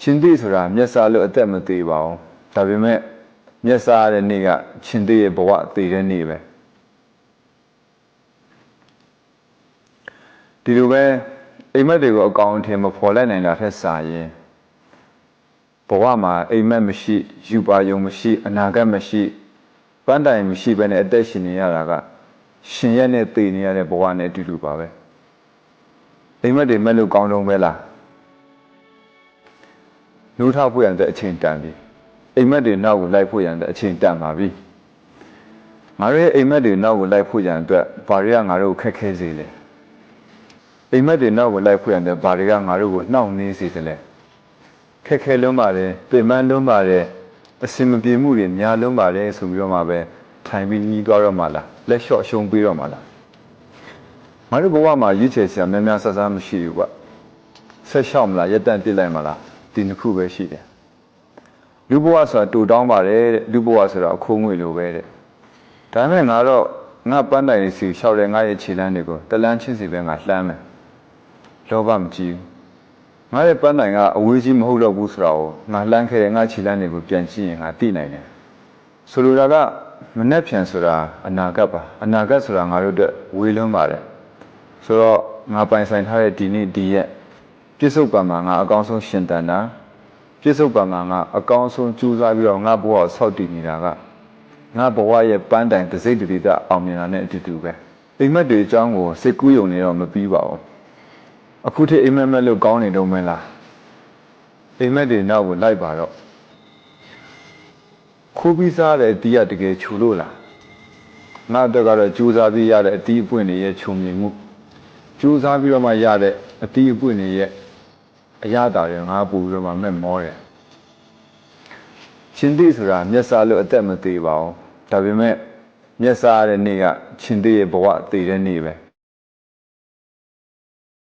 ချင်းသိဆိုတာမျက်စားလို့အသက်မသေးပါဘူးဒါပေမဲ့မျက်စားရတဲ့နေ့ကချင်းသိရဲ့ဘဝတည်တဲ့နေ့ပဲဒီလိုပဲအိမ်မက်တွေကိုအကောင်အထည်မဖော်လိုက်နိုင်တာထက်စာရင်ဘဝမှာအိမ်မက်မရှိယူပါယုံမရှိအနာဂတ်မရှိပန်းတိုင်မရှိဘဲနဲ့အသက်ရှင်နေရတာကရှင်ရက်နဲ့တည်နေရတဲ့ဘဝနဲ့အတူတူပါပဲအိမ်မက်တွေမဲ့လို့ကောင်းတော့ပဲလား နှိုးထောက်ဖို့ရတဲ့အချိန်တန်ပြီအိမ်မက်တွေနောက်ကိုလိုက်ဖို့ရတဲ့အချိန်တန်ပါပြီငါတို့ရဲ့အိမ်မက်တွေနောက်ကိုလိုက်ဖို့ရန်အတွက်ဘာတွေကငါတို့ကိုခက်ခဲစေလဲအိမ်မက်တွေနောက်ကိုလိုက်ဖို့ရတဲ့ဘာတွေကငါတို့ကိုနှောင့်နှေးစေတယ်လဲခက်ခဲလွန်းပါတယ်ပြင်ပန်းလွန်းပါတယ်အစင်မပြေမှုတွေများလွန်းပါတယ်ဆိုပြီးတော့မှပဲထိုင်ပြီးညီးသွားတော့မှလားလက်လျှော့ရှုံးပြီးတော့မှလားငါတို့ဘဝမှာရွေးချယ်စရာများများဆဆမရှိဘူးကွဆက်လျှောက်မလားရက်တန့်ပြစ်လိုက်မလား ဒီနှစ်ခုပဲရှိတယ်လူဘဝဆိုတာတူတောင်းပါတယ်တဲ့လူဘဝဆိုတာအခိုးငွေလိုပဲတဲ့ဒါပေမဲ့ငါတော့ငါပန်းတိုင်စီလျှောက်တယ်ငါရဲ့ခြေလမ်းတွေကိုတလန်းချင်းစီပဲငါလှမ်းမယ်လောဘမကြည့်ဘူးငါရဲ့ပန်းတိုင်ကအဝေးကြီးမဟုတ်တော့ဘူးဆိုတာကိုငါလှမ်းခဲ့တယ်ငါခြေလမ်းတွေကိုပြန်ကြည့်ရင်ငါသိနိုင်တယ်ဆိုလိုတာကမနှက်ဖြန်ဆိုတာအနာဂတ်ပါအနာဂတ်ဆိုတာငါတို့အတွက်ဝေးလွန်းပါတယ်ဆိုတော့ငါပိုင်ဆိုင်ထားတဲ့ဒီနေ့ဒီရက် ပြစ္ဆုတ်ပံမှာငါအကောင်းဆုံးရှင်တန်တာပြစ္ဆုတ်ပံမှာငါအကောင်းဆုံးကြိုးစားပြီးတော့ငါဘဝကိုဆောက်တည်နေတာကငါဘဝရဲ့ပန်းတိုင်တစ်စိတ်တစ်ဒေသအောင်မြင်တာနဲ့အတူတူပဲအိမ်မက်တွေအကြောင်းကိုစိတ်ကူးယုံနေတော့မပြီးပါဘူးအခုထိအိမ်မက်မက်လို့ကောင်းနေတော့မလားအိမ်မက်တွေနောက်ကိုလိုက်ပါတော့ခိုးပြီးစားတဲ့အတီးကတကယ်ခြူလို့လားငါအတွက်ကတော့ကြိုးစားပြီးရတဲ့အတီးအပွင့်တွေရဲ့ခြုံမြင်မှုကြိုးစားပြီးတော့မှရတဲ့အတီးအပွင့်တွေရဲ့ အရသာတွေငါပူပြီးတော့မှမဲ့မောတယ်ရှင်သိဆိုတာမျက်စားလို့အသက်မသေးပါဘူးဒါပေမဲ့မျက်စားရတဲ့နေ့ကရှင်သိရဲ့ဘဝတည်တဲ့နေ့ပဲ